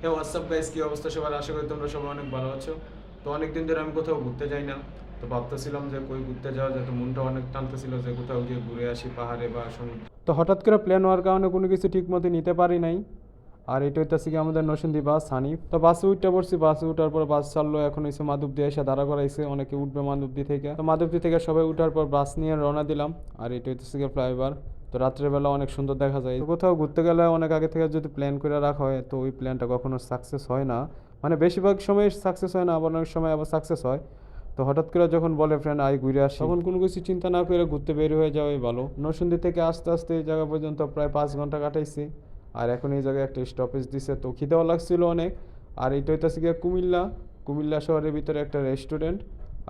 হ্যাঁ WhatsApp guys কি অবস্থা আশা করি তোমরা সবাই অনেক ভালো আছো। তো অনেক দিন ধরে আমি কোথাও ঘুরতে যাই না। তো ভাবতেছিলাম যে কই ঘুরতে যাওয়া মনটা অনেক টানতেছিল যে কোথাও গিয়ে ঘুরে আসি, পাহাড়ে বা সমুদ্রে। তো হঠাৎ করে প্ল্যান হওয়ার কারণে কোনো কিছু ঠিক মতো নিতে পারি নাই। আর এটা হইতেছে কি আমাদের নসন্দী বাস, হানিফ। তো বাসে উঠতে পড়ছি বাসে উঠার পর বাস চাললো এখন মাধবদি এসে দাঁড়া করাইছে। অনেকে উঠবে মাধবদি থেকে। তো মাধবদি থেকে সবাই উঠার পর বাস নিয়ে রওনা দিলাম। আর এটা হইতেছে কি ফ্লাইওভার তো রাত্রেবেলা অনেক সুন্দর দেখা যায়। কোথাও ঘুরতে গেলে অনেক আগে থেকে যদি প্ল্যান করে রাখা হয়, তো ওই প্ল্যানটা কখনো সাকসেস হয় না। মানে বেশিরভাগ সময় সাকসেস হয় না, আবার অনেক সময় আবার সাকসেস হয়। তো হঠাৎ করে যখন বলে ফ্রেন্ড আই ঘুরে আসি। তখন কোনো কিছু চিন্তা না করে ঘুরতে বের হয়ে যাওয়াই ভালো। নরসিংদী থেকে আস্তে আস্তে এই জায়গা পর্যন্ত প্রায় পাঁচ ঘণ্টা কাটাইছি। আর এখন এই জায়গায় একটা স্টপেজ দিছে। তো খিদেও লাগছিল অনেক। আর এইটা হইতেছে গিয়ে কুমিল্লা। কুমিল্লা শহরের ভিতরে একটা রেস্টুরেন্ট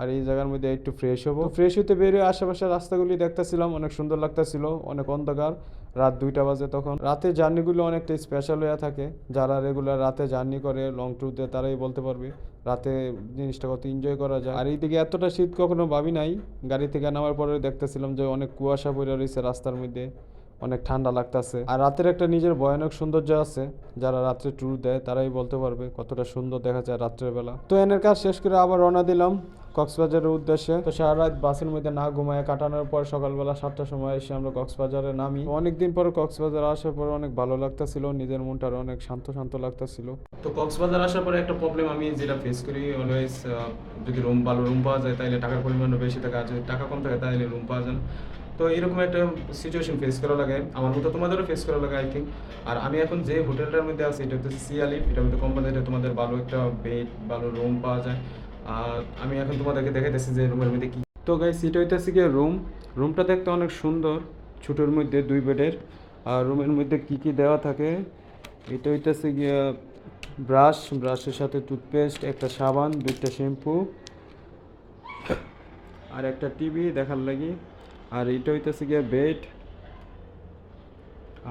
আর এই জায়গার মধ্যে একটু ফ্রেশ হব। ফ্রেশ হতে বেরিয়ে আশেপাশের রাস্তাগুলি দেখতেছিলাম, অনেক সুন্দর লাগতেছিল, অনেক অন্ধকার, রাত দুইটা বাজে তখন। রাতে জার্নিগুলো অনেকটা স্পেশাল হয়ে থাকে, যারা রেগুলার রাতে জার্নি করে লং ট্যুরতে তারাই বলতে পারবে, রাতে জিনিসটা কত এনজয় করা যায়। আর এইদিকে এতটা শীত কখনো ভাবি নাই, গাড়ি থেকে নামার পরে দেখতেছিলাম যে অনেক কুয়াশা পড়ে রয়েছে রাস্তার মধ্যে। অনেক ঠান্ডা লাগতেছে। আর রাতের একটা নিজের ভয়ানক সৌন্দর্য আছে যারা রাত্রে ট্যুর দেয় তারাই বলতে পারবে কতটা সুন্দর দেখা যায় রাত্রের বেলা। তো এনের কাজ শেষ করে আবার রওনা দিলাম কক্সবাজারের উদ্দেশ্যে। তো সারা রাত বাসের মধ্যে না ঘুমায় কাটানোর পর সকালবেলা সাতটার সময় এসে আমরা কক্সবাজারে নামি। অনেকদিন পর কক্সবাজার আসার পর অনেক ভালো লাগতেছিল নিজের মনটা অনেক শান্ত শান্ত লাগতেছিল। তো কক্সবাজার আসার পরে একটা প্রবলেম আমি যেটা ফেস করি অলওয়েজ যদি রুম ভালো রুম পাওয়া যায় তাহলে টাকার পরিমাণও বেশি থাকে আর যদি টাকা কম থাকে তাহলে রুম পাওয়া যায়। তো এরকম একটা সিচুয়েশন ফেস করা লাগে, আমার মতো তোমাদেরও ফেস করা লাগে আই থিঙ্ক আর আমি এখন যে হোটেলটার মধ্যে আছি, এটা হচ্ছে সিয়ালিফ এটার মধ্যে কম তোমাদের ভালো একটা বেড ভালো রুম পাওয়া যায়। আর আমি এখন তোমাদেরকে দেখাইতেছি যে রুমের মধ্যে কি। তো গাইস এটা হইতেছে গিয়ে রুম রুমটা দেখতে অনেক সুন্দর, ছোটোর মধ্যে দুই বেডের আর রুমের মধ্যে কি কি দেওয়া থাকে? এটা হইতেছে গিয়ে ব্রাশ ব্রাশের সাথে টুথপেস্ট একটা সাবান, দুইটা শ্যাম্পু আর একটা টিভি দেখার লাগি। আর এটা হইতেছে গিয়ে বেড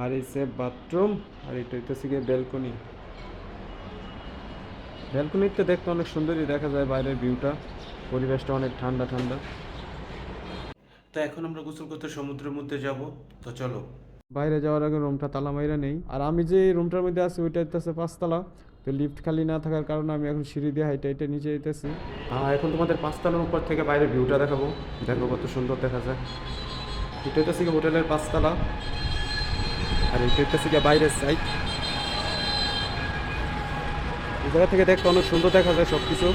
আর এই সে বাথরুম আর এটা হইতেছে গিয়ে ব্যালকনি। ব্যালকনিতে দেখতে অনেক সুন্দরই দেখা যায় বাইরের ভিউটা পরিবেশটা অনেক ঠান্ডা ঠান্ডা। তো এখন আমরা গোসল করতে সমুদ্রের মধ্যে যাব তো চলো। বাইরে যাওয়ার আগে রুমটা তালা মাইরা নেই। আর আমি যে রুমটার মধ্যে আছি ওইটা হইতেছে পাঁচতলা। তো লিফট খালি না থাকার কারণে আমি এখন সিঁড়ি দিয়ে হাইটে হাইটে নিচে যেতেছি। আর এখন তোমাদের পাঁচতলার উপর থেকে বাইরের ভিউটা দেখাবো। দেখো কত সুন্দর দেখা যায়। এটা হইতেছে কি হোটেলের পাঁচতলা আর এটা হইতেছে কি বাইরের সাইড এই জায়গা থেকে দেখতে অনেক সুন্দর দেখা যায় সব কিছু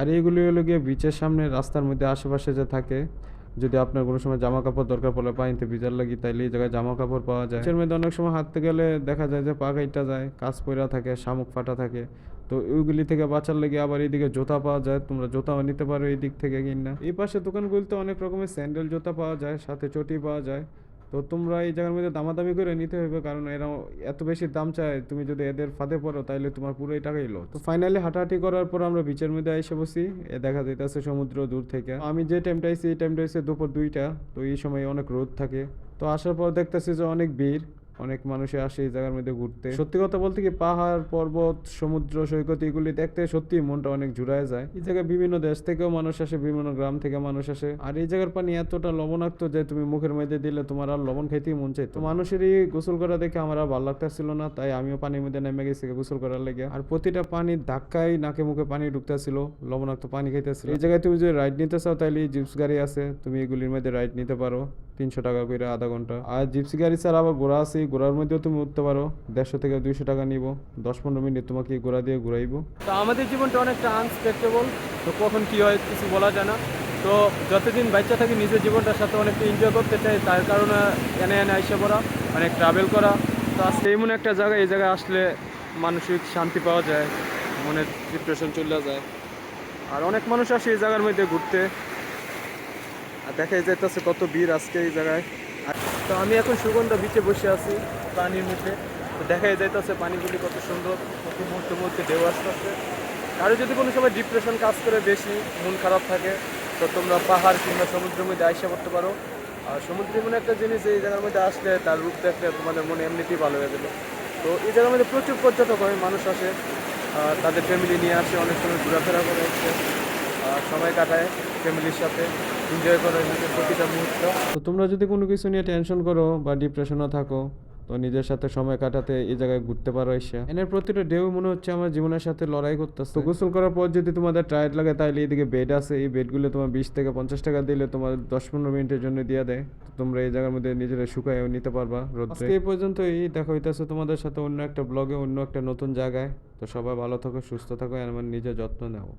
আর এইগুলি হলো গিয়ে বিচের সামনে রাস্তার মধ্যে আশেপাশে যে থাকে, যদি আপনার কোনো সময় জামা কাপড় দরকার পড়লে পানিতে ভিজার লাগি, তাইলে এই জায়গায় জামা কাপড় পাওয়া যায়। বিচের মধ্যে অনেক সময় হাঁটতে গেলে দেখা যায় যে পা কাইটা যায়, কাজ পইরা থাকে, শামুক ফাটা থাকে। তো ওইগুলি থেকে বাঁচার লেগে আবার এইদিকে জুতা পাওয়া যায়, তোমরা জুতাও নিতে পারো এই দিক থেকে কিনা। এই পাশে দোকানগুলিতে অনেক রকমের স্যান্ডেল জুতা পাওয়া যায়, সাথে চটি পাওয়া যায়। তো তোমরা এই জায়গার মধ্যে দামাদামি করে নিতে হবে কারণ এরা এত বেশি দাম চায়, তুমি যদি এদের ফাঁদে পড়ো তাহলে তোমার পুরোই টাকাই লো তো ফাইনালি হাঁটাহাঁটি করার পর আমরা বিচের মধ্যে এসে বসি, এ দেখা যাইতেছে সমুদ্র দূর থেকে। আমি যে টাইমটা আইসি এই টাইমটা আইসি দুপুর দুইটা, তো এই সময় অনেক রোদ থাকে। তো আসার পর দেখতেছি যে অনেক ভিড়। অনেক মানুষে আসে এই জায়গার মধ্যে ঘুরতে। সত্যি কথা বলতে কি পাহাড়, পর্বত, সমুদ্র, সৈকত, এগুলি দেখতে সত্যি মনটা অনেক জুড়ায় যায়। এই জায়গায় বিভিন্ন দেশ থেকেও মানুষ আসে, বিভিন্ন গ্রাম থেকে মানুষ আসে। আর এই জায়গার পানি এতটা লবণাক্ত যে তুমি মুখের মধ্যে দিলে তোমার আর লবণ খাইতেই মন চাইতো। মানুষেরই গোসল করা দেখে আমার আর ভালো লাগতেছিল না, তাই আমিও পানির মধ্যে নেমে গেছি গোসল করার লেগে। আর প্রতিটা পানির ধাক্কায় নাকে মুখে পানি ঢুকতেছিল, লবণাক্ত পানি খাইতেছিল। এই জায়গায় তুমি যদি রাইড নিতে চাও তাহলে জিপস গাড়ি আছে, তুমি এগুলির মধ্যে রাইড নিতে পারো। তিনশো টাকা করে আধা ঘণ্টা। আর জিপসি গাড়ি ছাড়া আবার ঘোড়া আছে ঘোড়ার মধ্যেও তুমি উঠতে পারো। দেড়শো থেকে দুইশো টাকা নিব। দশ পনেরো মিনিট তোমাকে ঘোড়া দিয়ে ঘুরাইবো। তো আমাদের জীবনটা অনেকটা আনস্পেক্টেবল তো কখন কি হয় কিছু বলা যায় না। তো যতদিন বাচ্চা থাকি, নিজের জীবনটার সাথে অনেকটা এনজয় করতে চাই। তার কারণে এনে এনে আইসে পড়া, অনেক ট্রাভেল করা। তো আজকে এমন একটা জায়গা এই জায়গায় আসলে মানসিক শান্তি পাওয়া যায়, মনের ডিপ্রেশন চলে যায়। আর অনেক মানুষ আসে এই জায়গার মধ্যে ঘুরতে। আর দেখা যাইতেছে কত ভিড় আজকে এই জায়গায়। তো আমি এখন সুগন্ধা বিচে বসে আছি, পানির মধ্যে। তো দেখাই যাইতেছে পানিগুলি কত সুন্দর, কত মুহূর্তে মুহূর্তে ঢেউ আসতেছে। আরও যদি কোনো সময় ডিপ্রেশন কাজ করে বেশি, মন খারাপ থাকে, তো তোমরা পাহাড় কিংবা সমুদ্রের মধ্যে আইসা করতে পারো। আর সমুদ্র এমন একটা জিনিস, এই জায়গার মধ্যে আসলে তার রূপ দেখলে তোমাদের মনে এমনিতেই ভালো হয়ে গেলো তো এই জায়গার মধ্যে প্রচুর পর্যটক হয় মানুষ আসে তাদের ফ্যামিলি নিয়ে আসে, অনেক সময় ঘোরাফেরা করে আসছে সময় কাটায় ফ্যামিলির সাথে এনজয় করে নিজের প্রতিটা মুহূর্ত। তো তোমরা যদি কোনো কিছু নিয়ে টেনশন করো বা ডিপ্রেশনে থাকো, তো নিজের সাথে সময় কাটাতে এই জায়গায় ঘুরতে পারো এসে। এনের প্রতিটা ঢেউ মনে হচ্ছে আমার জীবনের সাথে লড়াই করতেছে। তো গোসল করার পর যদি তোমাদের টায়ার্ড লাগে, তাহলে এইদিকে বেড আছে। এই বেডগুলো তোমার বিশ থেকে পঞ্চাশ টাকা দিলে তোমার দশ পনেরো মিনিটের জন্য দিয়ে দেয়। তোমরা এই জায়গার মধ্যে নিজেরা শুকায়ও নিতে পারবা রোদ্রে। এই পর্যন্তই। দেখা হইতেছে তোমাদের সাথে অন্য একটা ব্লগে অন্য একটা নতুন জায়গায়। তো সবাই ভালো থাকো, সুস্থ থাকো, আর আমার নিজের যত্ন নেও।